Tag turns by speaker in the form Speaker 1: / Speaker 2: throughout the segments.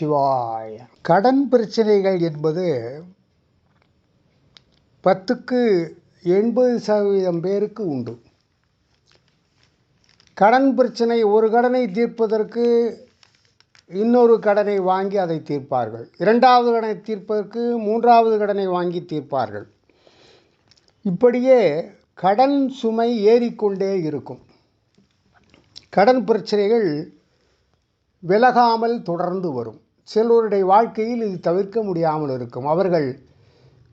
Speaker 1: சிவாய். கடன் பிரச்சனைகள் என்பது பத்துக்கு எண்பது சதவீதம் பேருக்கு உண்டு. கடன் பிரச்சனை ஒரு கடனை தீர்ப்பதற்கு இன்னொரு கடனை வாங்கி அதை தீர்ப்பார்கள். இரண்டாவது கடனை தீர்ப்பதற்கு மூன்றாவது கடனை வாங்கி தீர்ப்பார்கள். இப்படியே கடன் சுமை ஏறிக்கொண்டே இருக்கும். கடன் பிரச்சனைகள் விலகாமல் தொடர்ந்து வரும். சிலருடைய வாழ்க்கையில் இது தவிர்க்க முடியாமல் இருக்கும். அவர்கள்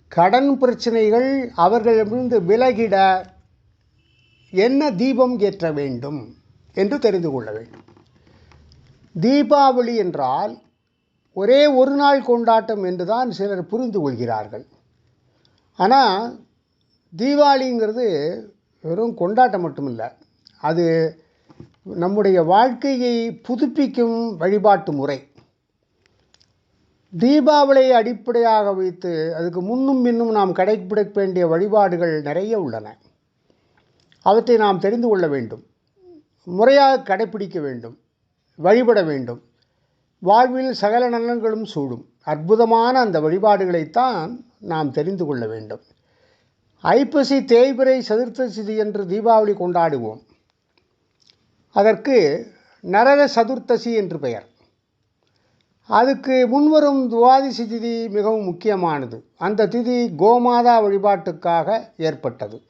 Speaker 1: கடன் பிரச்சனைகள் அவர்களிடமிருந்து விலகிட என்ன தீபம் ஏற்ற வேண்டும் என்று தெரிந்து கொள்ள வேண்டும். தீபாவளி என்றால் ஒரே ஒரு நாள் கொண்டாட்டம் என்று தான் சிலர் புரிந்து கொள்கிறார்கள். ஆனால் தீபாவளிங்கிறது வெறும் கொண்டாட்டம் மட்டுமில்லை. அது நம்முடைய வாழ்க்கையை புதுப்பிக்கும் வழிபாட்டு முறை. தீபாவளியை அடிப்படையாக வைத்து அதுக்கு முன்னும் பின்னும் நாம் கடைபிடிக்க வேண்டிய வழிபாடுகள் நிறைய உள்ளன. அவற்றை நாம் தெரிந்து கொள்ள வேண்டும். முறையாக கடைப்பிடிக்க வேண்டும். வழிபட வேண்டும். வாழ்வில் சகல நலன்களும் சூடும். அற்புதமான அந்த வழிபாடுகளைத்தான் நாம் தெரிந்து கொள்ள வேண்டும். ஐப்பசி தேய்பிரை சதுர்த்தசி என்று தீபாவளி கொண்டாடுவோம். அதற்கு நரக சதுர்த்தசி என்று பெயர். அதுக்கு முன்வரும் துவாதிசி திதி மிகவும் முக்கியமானது. அந்த திதி கோமாதா வழிபாட்டுக்காக ஏற்பட்டது.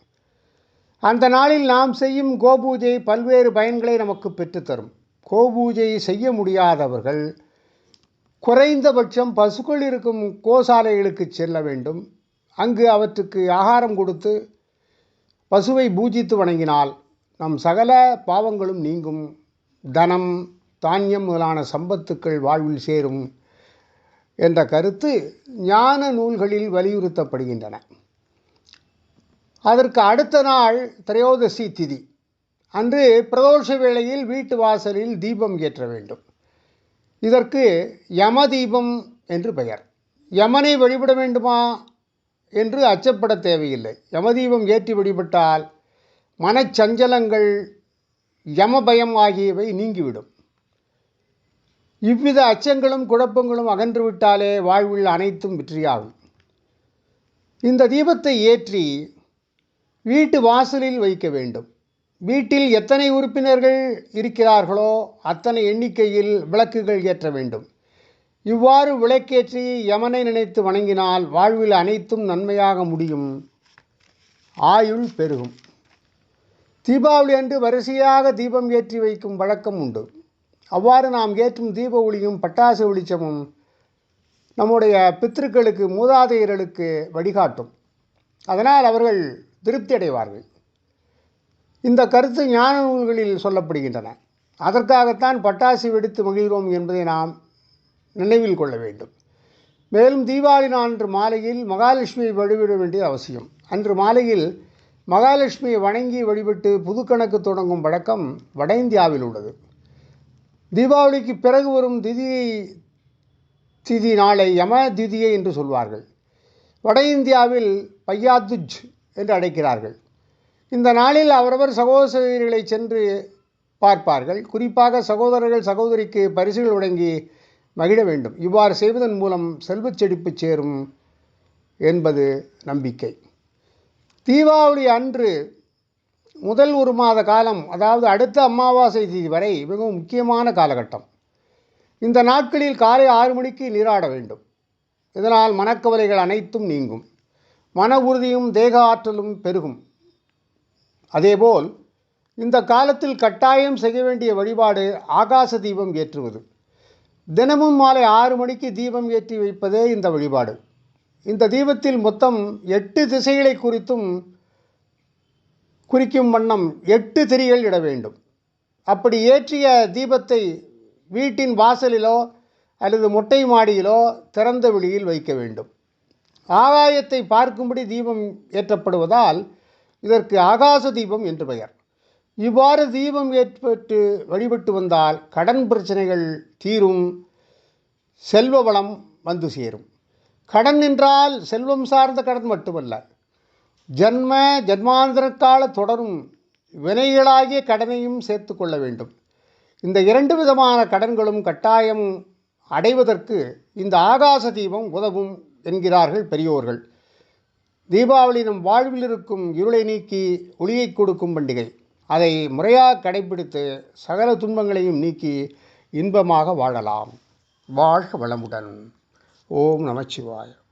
Speaker 1: அந்த நாளில் நாம் செய்யும் கோபூஜை பல்வேறு பயன்களை நமக்கு பெற்றுத்தரும். கோபூஜை செய்ய முடியாதவர்கள் குறைந்தபட்சம் பசுக்கள் இருக்கும் கோசாலைகளுக்கு செல்ல வேண்டும். அங்கு அவற்றுக்கு ஆகாரம் கொடுத்து பசுவை பூஜித்து வணங்கினால் நம் சகல பாவங்களும் நீங்கும். தனம் தானியம் முதலான சம்பத்துக்கள் வாழ்வில் சேரும் என்ற கருத்து ஞான நூல்களில் வலியுறுத்தப்படுகின்றன. அதற்கு அடுத்த நாள் திரையோதசி திதி. அன்று பிரதோஷ வேளையில் வீட்டு வாசலில் தீபம் ஏற்ற வேண்டும். இதற்கு யம தீபம் என்று பெயர். யமனை வழிபட வேண்டுமா என்று அச்சப்பட தேவையில்லை. யமதீபம் ஏற்றி வழிபட்டால் மனச்சஞ்சலங்கள் யமபயம் ஆகியவை நீங்கிவிடும். இவ்வித அச்சங்களும் குழப்பங்களும் அகன்றுவிட்டாலே வாழ்வில் அனைத்தும் வெற்றியாகும். இந்த தீபத்தை ஏற்றி வீட்டு வாசலில் வைக்க வேண்டும். வீட்டில் எத்தனை உறுப்பினர்கள் இருக்கிறார்களோ அத்தனை எண்ணிக்கையில் விளக்குகள் ஏற்ற வேண்டும். இவ்வாறு விளக்கேற்றி யமனை நினைத்து வணங்கினால் வாழ்வில் அனைத்தும் நன்மையாக முடியும். ஆயுள் பெருகும். தீபாவளி அன்று வரிசையாக தீபம் ஏற்றி வைக்கும் வழக்கம் உண்டு. அவ்வாறு நாம் ஏற்றும் தீப ஒளியும் பட்டாசு வெளிச்சமும் நம்முடைய பித்திருக்களுக்கு மூதாதையர்களுக்கு வழிகாட்டும். அதனால் அவர்கள் திருப்தி அடைவார்கள். இந்த கருத்து ஞான நூல்களில் சொல்லப்படுகின்றன. அதற்காகத்தான் பட்டாசு வெடித்து மகிழ்கிறோம் என்பதை நாம் நினைவில் கொள்ள வேண்டும். மேலும் தீபாவளி அன்று மாலையில் மகாலட்சுமியை வழிபட வேண்டிய அவசியம். அன்று மாலையில் மகாலட்சுமியை வணங்கி வழிபட்டு புதுக்கணக்கு தொடங்கும் வழக்கம் வட இந்தியாவில் உள்ளது. தீபாவளிக்கு பிறகு வரும் திதியை திதி நாளை யம திதியை என்று சொல்வார்கள். வட இந்தியாவில் பையாதுஜ் என்று அழைக்கிறார்கள். இந்த நாளில் அவரவர் சகோதரிகளை சென்று பார்ப்பார்கள். குறிப்பாக சகோதரர்கள் சகோதரிக்கு பரிசுகள் வழங்கி மகிழ வேண்டும். இவ்வாறு செய்வதன் மூலம் செல்வச் செழிப்பு சேரும் என்பது நம்பிக்கை. தீபாவளி அன்று முதல் ஒரு மாத காலம் அதாவது அடுத்த அமாவாசை தேதி வரை மிகவும் முக்கியமான காலகட்டம். இந்த நாட்களில் காலை ஆறு மணிக்கு நீராட வேண்டும். இதனால் மனக்கவலைகள் அனைத்தும் நீங்கும். மன உறுதியும் தேக ஆற்றலும் பெருகும். அதேபோல் இந்த காலத்தில் கட்டாயம் செய்ய வேண்டிய வழிபாடு ஆகாச தீபம் ஏற்றுவது. தினமும் மாலை ஆறு மணிக்கு தீபம் ஏற்றி வைப்பதே இந்த வழிபாடு. இந்த தீபத்தில் மொத்தம் எட்டு திசைகளை குறித்தும் குறிக்கும் வண்ணம் எட்டு திரிகள் இட வேண்டும். அப்படி ஏற்றிய தீபத்தை வீட்டின் வாசலிலோ அல்லது மொட்டை மாடியிலோ திறந்த வெளியில் வைக்க வேண்டும். ஆகாயத்தை பார்க்கும்படி தீபம் ஏற்றப்படுவதால் இதற்கு ஆகாச தீபம் என்று பெயர். இவ்வாறு தீபம் ஏற்பட்டு வழிபட்டு வந்தால் கடன் பிரச்சனைகள் தீரும் செல்வ வளம் வந்து சேரும். கடன் என்றால் செல்வம் சார்ந்த கடன் மட்டுமல்ல ஜன்ம ஜன்மாந்திரக்கால தொடரும் வினைகளாகிய கடனையும் சேர்த்து கொள்ள வேண்டும். இந்த இரண்டு விதமான கடன்களும் கட்டாயம் அடைவதற்கு இந்த ஆகாச தீபம் உதவும் என்கிறார்கள் பெரியோர்கள். தீபாவளி நம் வாழ்வில் இருக்கும் இருளை நீக்கி ஒளியை கொடுக்கும் பண்டிகை. அதை முறையாக கடைபிடித்து சகல துன்பங்களையும் நீக்கி இன்பமாக வாழலாம். வாழ்க வளமுடன். ஓம் நமச்சிவாயம்.